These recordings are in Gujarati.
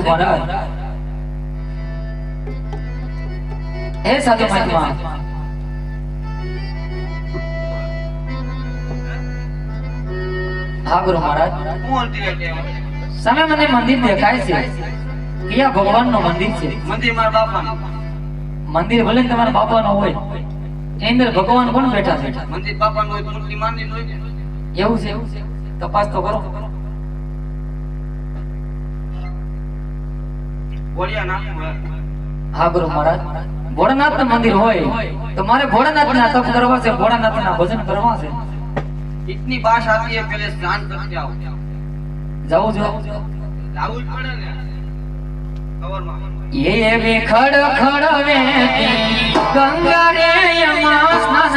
હરે મહારાજ હે સાધુ મહાત્મા. હા ગુરુ મહારાજ. સામે મને મંદિર દેખાય છે. ક્યાં ભગવાનનું મંદિર છે. મંદિર મારા બાપાનું. મંદિર ભલે તમારા બાપા નો હોય. એની અંદર ભગવાન કોણ બેઠા છે? મંદિર બાપાનું હોય માની છે એવું છે? તપાસ તો કરો. હા ગુરુ મહારાજ. ભોળાનાથ મંદિર હોય તો મારે ભોળાનાથ ના તપ કરવા છે ભોળાનાથ ના ભજન કરવા છે. ઇતની બાસ આતી હે પેલે સ્નાન કરી જાઓ જાઓ જાઓ. જાવું જ પડે ને. ખડ ખડ વેતી ગંગા રે યમા સ્નાન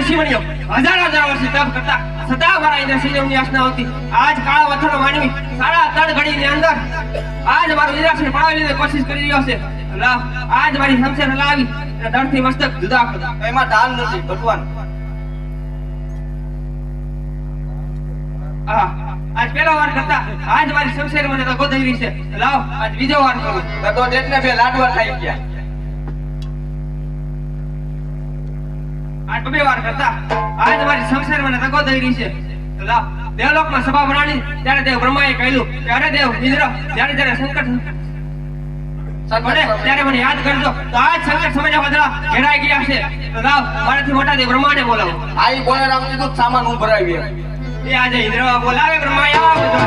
ઋષિમુનિઓ હજારો હજારો વર્ષથી તપ કરતા સદા મારા સિંહની આસના હોતી. આજ કાળા વથનો માનવી સાડા ત્રણ ઘડીની અંદર આજ મારું નિરાશન પડાવી કોશિશ કરી રહ્યો છે. આજ મારી સમસ્યા હલાવી અને દળથી મસ્તક જુદા કરતા એમાં ધાન નથી, ભગવાન. આજ પહેલા વાર કરતા આજ મારી સમસ્યા મને તો ગોદાઈ રહી છે. લાવ આજ બીજો વાર કરું. ભગવાન એટલે બે લાડવા થઈ ગયા. આજ બે વાર કરતા. આજ મારી સંસાર મને તકો દઈ રહી છે. તો દેવલોકમાં સભા બનાવી ત્યારે દેવ બ્રહ્માએ કહ્યું કે દેવ ઇન્દ્ર જ્યારે જ્યારે સંકટ પડે ત્યારે મને યાદ કરજો. તો આજ સંકટ સમયના ઘેરાઈ ગયા છે. તો લાવ મારાથી મોટા દેવ બ્રહ્માને બોલાવો. આઈ બોલે સામાન હું ભરાવી એ આજે ઇન્દ્ર બોલાવે બ્રહ્મા આવજો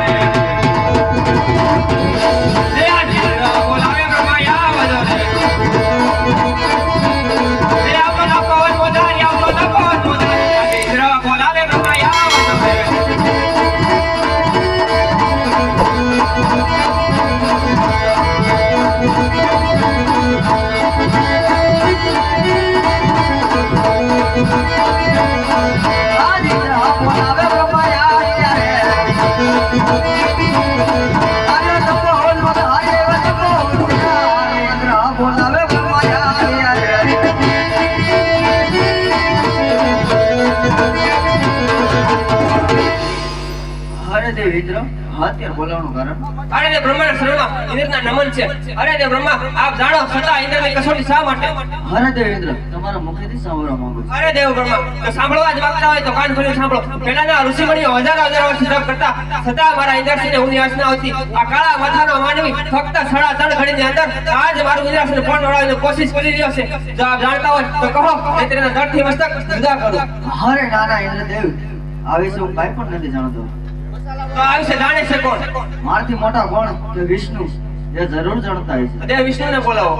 ઇન્દ્ર અત્યારે બોલાવવાનું કારણ. અરે તે બ્રહ્માના શરણમાં ઇન્દ્રના નમન છે. અરે તે બ્રહ્મા આપ જાણો છતાં ઇન્દ્રની કસોટી શા માટે? અરે દેવ ઇન્દ્ર તમારા મુખેથી સાંભળવા માંગુ છું. અરે દેવ બ્રહ્મા તો સાંભળવા જ માંગતા હોય તો કાન ખોલીને સાંભળો. પહેલાના ઋષિમુનિઓ હજારો હજારો વર્ષ તપ કરતા છતાં મારા ઇન્દ્રસિંહને ઊંધી આસના આવતી આ કાળા માથાનો માનવી ફક્ત સાડા ત્રણ ઘડીની અંદર આજ મારું ઇન્દ્રસિંહને ફોન વળાવીને કોશિશ કરી રહ્યો છે. જો આપ જાણતા હોય તો કહો એ તેના દળથી મસ્તક જુદા કરો. અરે નાના ઇન્દ્રદેવ આવી શું કાંઈ પણ નથી જાણતો. તો આ જાણે છે કોણ મારથી મોટા કોણ? કે વિષ્ણુ. એ જરૂર જણતા હશે દેવ વિષ્ણુને બોલાવો.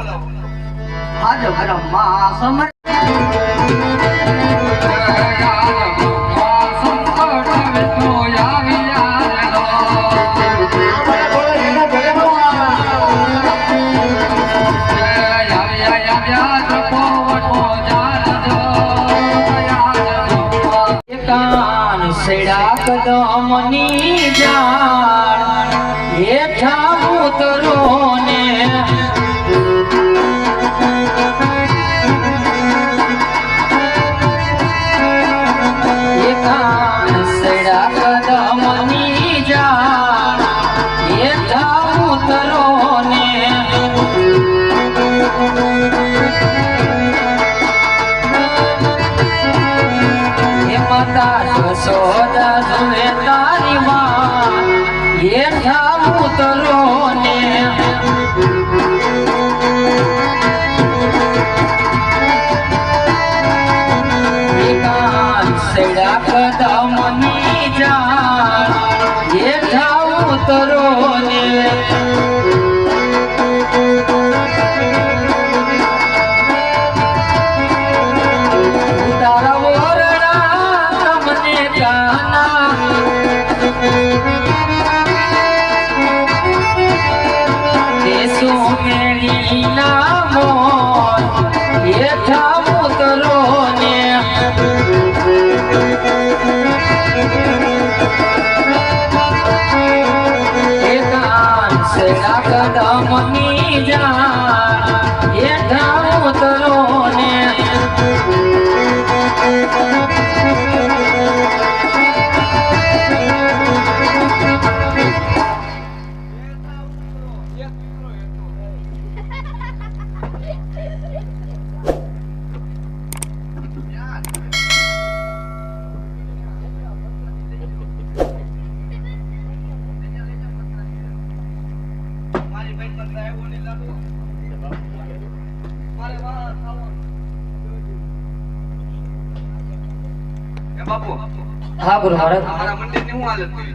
આજ મા સમર કદમની જાણ. હેઠા ઉતરો હેઠા ઉતરો હા ગુરુ મહારાજ. મારા મંદિરની હું હાલત કરી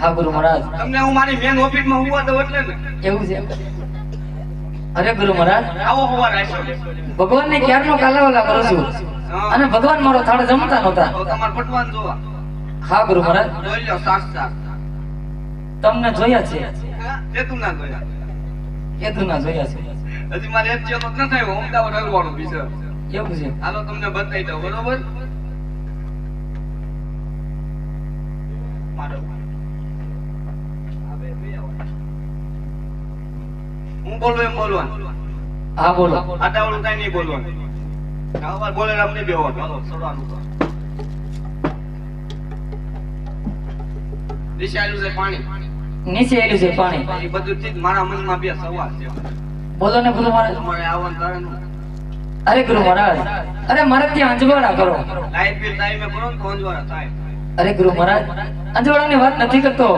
હા ગુરુ મહારાજ. તમને હું મારી મેન ઓફિસમાં હોવા દઉં એટલે ને? એવું છે. અરે ગુરુ મહારાજ. આવો હોવા રાખ્યો ભગવાન ને ક્યારનો કાલાવાલા કરો છું અને ભગવાન મારો થાળ જમતા નહોતા. તમાર પટવાન જોવા. હા ગુરુ મહારાજ. જોઈ લો સાત તમને જોયા છે? તે તું ના જોયા. કેતું ના જોયા છે. હજી મારે એક ચેતો ન થાય અમદાવાદ હલવાનું બીજું. એવું છે. હાલો તમને બતાવી દઉં બરોબર મારો આ બે બે આવો. હું બોલું એમ બોલવાનું? હા બોલો. આટાવાળું કાંઈ નહીં બોલવાનું. આવા બોલે રામ નહીં બેહવાનું. સડવાનું કરો. નીચે છે પાણી. નીચે આવેલું છે પાણી. એ બધું થી મારા મનમાં બે સવાલ છે. બોલો ને ગુરુ મહારાજ તમારે આવવાનું કારણ અરે ગુરુ મહારાજ. અરે મારે ત્યાં અંજવાડા કરો. લાઈટ બિલ ટાઈમે ભરો તો અંજવાળા થાય. અરે ગુરુ મહારાજ. અંજવાડાની વાત નથી કરતો.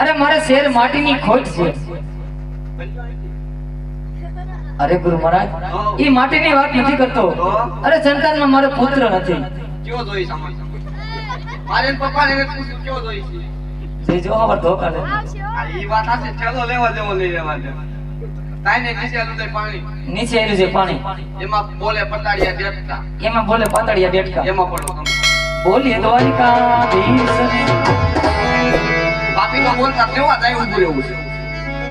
અરે મારે શેર માટીની ખોટ છે. અરે ગુરુ મહારાજ એ માટીની વાત નથી કરતો. અરે સંતાનમાં મારો પુત્ર નથી. કેવો જોઈ સામાન મારે પપ્પાને કેવો જોઈ છે? જે જો ખબર ધોકા દે. ઈ વાત આશે ઠેલો લેવા જેવો લઈ લેવા દે તાઈને નીચે આલું પાણી. નીચે આવેલું છે પાણી. એમાં બોલે પતાડિયા એમાં બોલે પતાડિયા બેઠકા. એમાં પડો બોલીએ દ્વારિકા બાકી તો બોલતા કેવા જાય ઉભું રહેવું છે